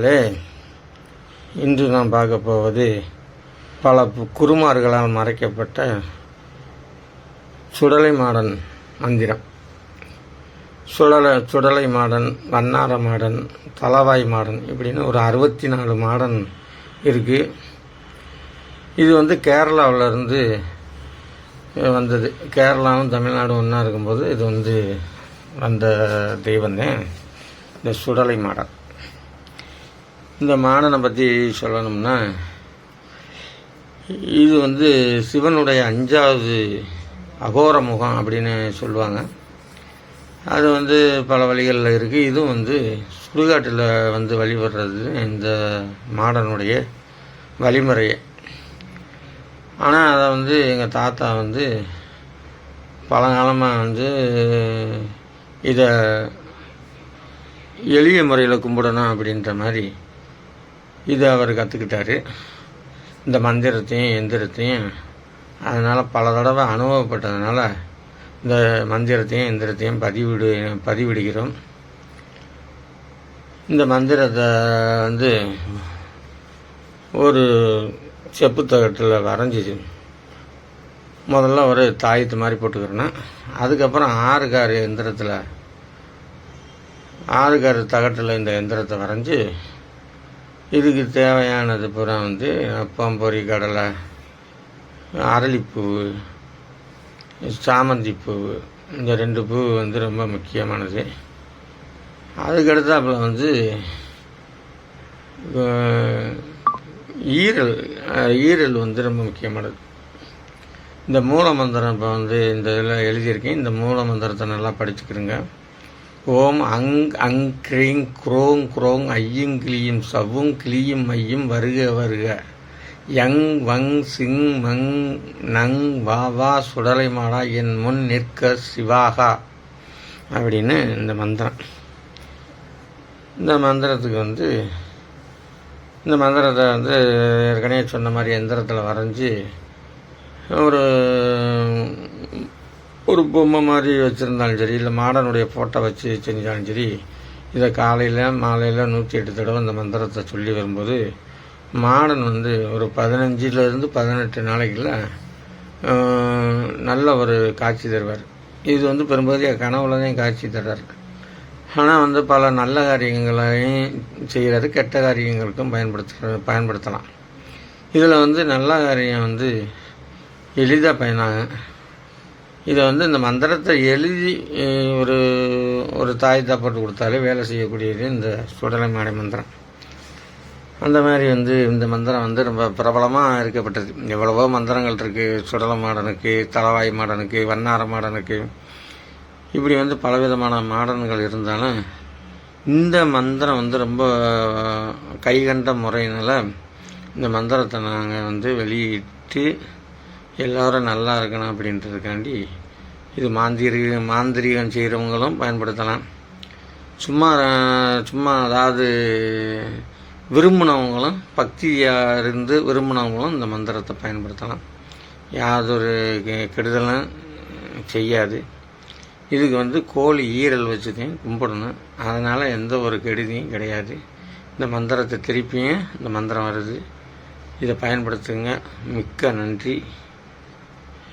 நண்பர்களே இன்று நாம் பார்க்க போவது பல குருமார்களால் மறைக்கப்பட்ட சுடலை மாடன் மந்திரம். சுடலை சுடலை மாடன் வண்ணார மாடன் தலவாய் மாடன் இப்படின்னு ஒரு அறுபத்தி நாலு மாடன் இருக்குது இது வந்து கேரளாவிலேருந்து வந்தது. கேரளாவும் தமிழ்நாடும் ஒன்றா இருக்கும்போது இது வந்து வந்த தெய்வந்தேன் இந்த சுடலை மாடன். இந்த மாடனை பற்றி சொல்லணும்னா இது வந்து சிவனுடைய அஞ்சாவது அகோர முகம் அப்படின்னு சொல்லுவாங்க. அது வந்து பல வழிகளில் இருக்குது இதுவும் வந்து சுடுகாட்டில் வந்து வழிபடுறது இந்த மாடனுடைய வழிமுறையே. ஆனால் அதை வந்து எங்கள் தாத்தா வந்து பழங்காலமாக வந்து இதை எளிய முறையில் கும்பிடணும் அப்படின்ற மாதிரி இதை அவர் கற்றுக்கிட்டாரு இந்த மந்திரத்தையும் எந்திரத்தையும் அதனால் பல தடவை அனுபவப்பட்டதுனால இந்த மந்திரத்தையும் எந்திரத்தையும் பதிவிடு பதிவிடுகிறோம். இந்த மந்திரத்தை வந்து ஒரு செப்பு தகட்டில் வரைஞ்சி முதல்ல ஒரு தாயத்து மாதிரி போட்டுக்கிறோன்னா அதுக்கப்புறம் ஆறு கார் எந்திரத்தில் ஆறு கார் தகட்டில் இந்த எந்திரத்தை வரைஞ்சி இதுக்கு தேவையானது பூரா வந்து அப்பம் பொறி கடலை அரளிப்பூ சாமந்தி பூ இந்த ரெண்டு பூ வந்து ரொம்ப முக்கியமானது. அதுக்கடுத்தாப்புல வந்து ஈரல் ஈரல் வந்து ரொம்ப முக்கியமானது. இந்த மூல மந்திரம் இப்போ வந்து இந்த இதில் எழுதியிருக்கேன். இந்த மூல மந்திரத்தை நல்லா படிச்சுக்கிறேங்க ஓம் அங் அங் கிரீங் குரோங் குரோங் ஐயும் கிளியும் சவ்வும் கிளியும் ஐயும் வருக வருக. யங் வங் சிங் மங் நங் வா வா சுடலை மாடா என் முன் நிற்க சிவாகா. அப்படின்னு இந்த மந்திரம். இந்த மந்திரத்துக்கு வந்து இந்த மந்திரத்தை வந்து ஏற்கனவே சொன்ன மாதிரி எந்திரத்தில் வரைஞ்சி ஒரு ஒரு பொம்மை மாதிரி வச்சுருந்தாலும் சரி இல்லை மாடனுடைய ஃபோட்டோ வச்சு செஞ்சாலும் சரி இதை காலையில் மாலையில் நூற்றி எட்டு தடவை இந்த மந்திரத்தை சொல்லி வரும்போது மாடன் வந்து ஒரு பதினஞ்சிலேருந்து பதினெட்டு நாளைக்குள்ள நல்ல ஒரு காட்சி தருவார். இது வந்து பெரும்பகுதியாக கனவுல தான் காட்சி தர்றார் ஆனால் வந்து பல நல்ல காரியங்களையும் செய்கிறது கெட்ட காரியங்களுக்கும் பயன்படுத்த பயன்படுத்தலாம். இதில் வந்து நல்ல காரியம் வந்து எளிதாக பயனாகும் இதை வந்து இந்த மந்திரத்தை எழுதி ஒரு ஒரு தாய் தாப்பாட்டு கொடுத்தாலே வேலை செய்யக்கூடியது இந்த சுடலை மாடை மந்திரம். அந்த மாதிரி வந்து இந்த மந்திரம் வந்து ரொம்ப பிரபலமாக இருக்கப்பட்டது. எவ்வளவோ மந்திரங்கள் இருக்குது சுடலை மாடனுக்கு தலவாய் மாடனுக்கு வண்ணார மாடனுக்கு. இப்படி வந்து பலவிதமான மாடன்கள் இருந்தாலும் இந்த மந்திரம் வந்து ரொம்ப கைகண்ட முறையினால் இந்த மந்திரத்தை நாங்கள் வந்து வெளியிட்டு எல்லோரும் நல்லா இருக்கணும் அப்படின்றதுக்காண்டி இது மாந்திரிக மாந்திரிகம் செய்கிறவங்களும் பயன்படுத்தலாம். சும்மா சும்மா அதாவது விரும்பினவங்களும் பக்தியாக இருந்து விரும்பினவங்களும் இந்த மந்திரத்தை பயன்படுத்தலாம். யாதொரு கெ- கெடுதலும் செய்யாது. இதுக்கு வந்து கோழி ஈரல் வச்சுதையும் கும்பிடணும். அதனால் எந்த ஒரு கெடுதியும் கிடையாது. இந்த மந்திரத்தை திருப்பியும் இந்த மந்திரம் வருது. இதை பயன்படுத்துங்க. மிக்க நன்றி.